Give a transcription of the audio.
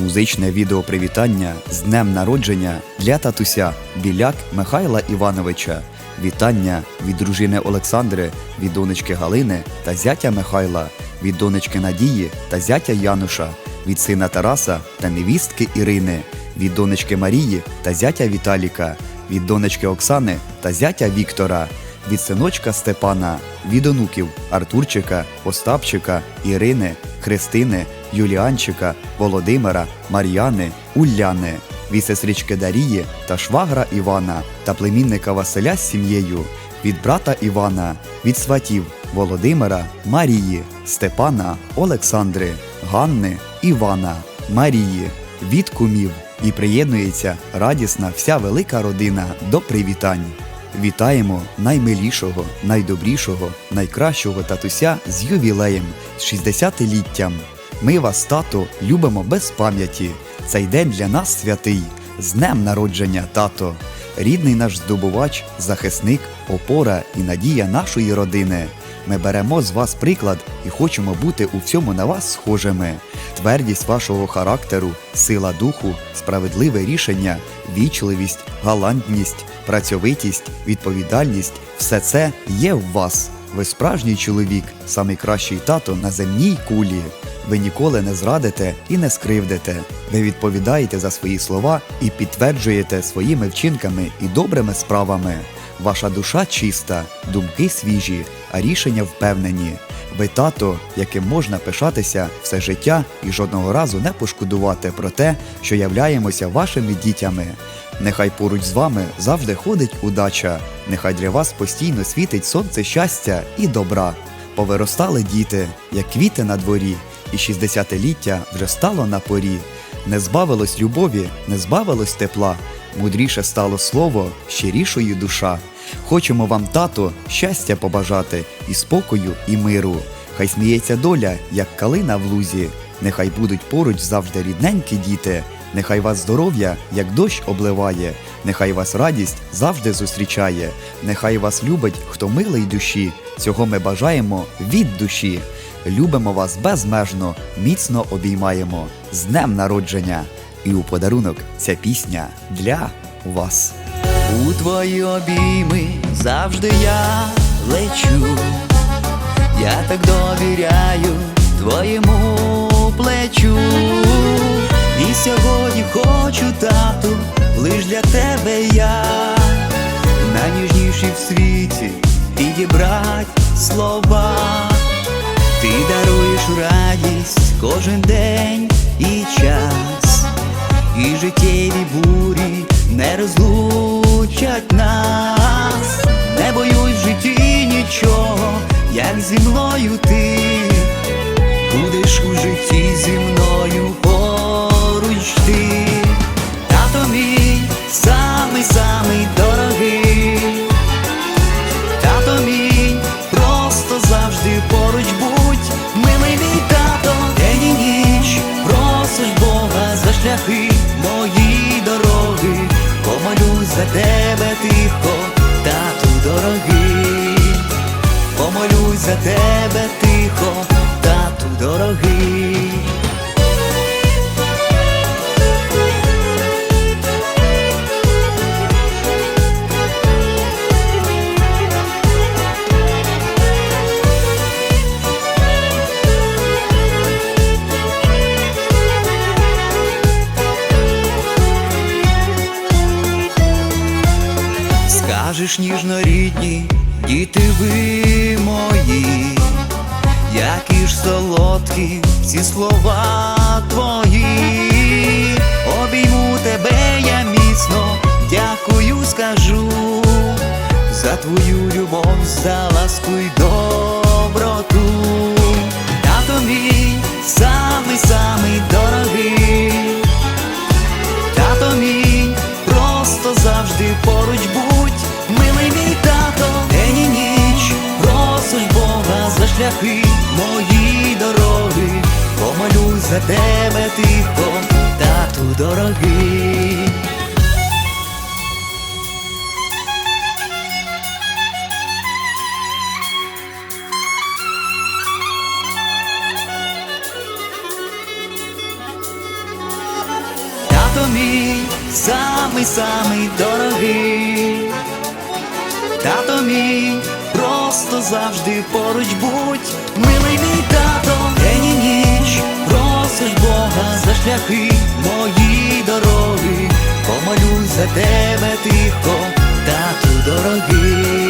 Музичне відеопривітання з днем народження для татуся Біляк Михайла Івановича. Вітання від дружини Олександри, від донечки Галини та зятя Михайла, від донечки Надії та зятя Януша, від сина Тараса та невістки Ірини, від донечки Марії та зятя Віталіка, від донечки Оксани та зятя Віктора, від синочка Степана, від онуків Артурчика, Остапчика, Ірини, Христини, Юліанчика, Володимира, Мар'яни, Уляни, від сестрички Дарії та швагра Івана та племінника Василя з сім'єю, від брата Івана, від сватів Володимира, Марії, Степана, Олександри, Ганни, Івана, Марії, від кумів і приєднується радісна вся велика родина до привітань. Вітаємо наймилішого, найдобрішого, найкращого татуся з ювілеєм, з 60-літтям. Ми вас, тато, любимо без пам'яті. Цей день для нас святий. З днем народження, тато. Рідний наш здобувач, захисник, опора і надія нашої родини. Ми беремо з вас приклад і хочемо бути у всьому на вас схожими. Твердість вашого характеру, сила духу, справедливе рішення, вічливість, галантність, працьовитість, відповідальність все це є в вас. Ви справжній чоловік, самий кращий тато на земній кулі. Ви ніколи не зрадите і не скривдите. Ви відповідаєте за свої слова і підтверджуєте своїми вчинками і добрими справами. Ваша душа чиста, думки свіжі, а рішення впевнені. Ви тато, яким можна пишатися все життя і жодного разу не пошкодувати про те, що являємося вашими дітями. Нехай поруч з вами завжди ходить удача, нехай для вас постійно світить сонце щастя і добра. Повиростали діти, як квіти на дворі, і 60-ліття вже стало на порі. Не збавилось любові, не збавилось тепла, мудріше стало слово, щирішою душа. Хочемо вам, тато, щастя побажати, і спокою, і миру. Хай сміється доля, як калина в лузі. Нехай будуть поруч завжди рідненькі діти. Нехай вас здоров'я, як дощ обливає, нехай вас радість завжди зустрічає, нехай вас любить, хто милий душі. Цього ми бажаємо від душі. Любимо вас безмежно, міцно обіймаємо з днем народження. І у подарунок ця пісня для вас. У твої обійми завжди я лечу, я так довіряю твоєму плечу. І сьогодні хочу, тату, лиш для тебе я, найніжніші в світі підібрать слова. Ти даруєш радість кожен день і час, і життєві бурі не розлучать нас, не боюсь житті нічого, як зі мною ти шляхи мої дороги, помолюсь за тебе тихо, тату дорогий, помолюсь за тебе тихо, тату дорогий. Скажеш ніжно рідні, діти ви мої, які ж солодкі ці слова твої, обійму тебе я міцно, дякую, скажу. За твою любов, за ласку й шляхи мої дороги, помолюсь за тебе тихо, тату дорогий. самий самий дорогий. Тато мій, просто завжди поруч будь, милий мій тато, день і ніч, просиш Бога за шляхи мої дороги, дорогий, за тебе тихо, тату дорогий.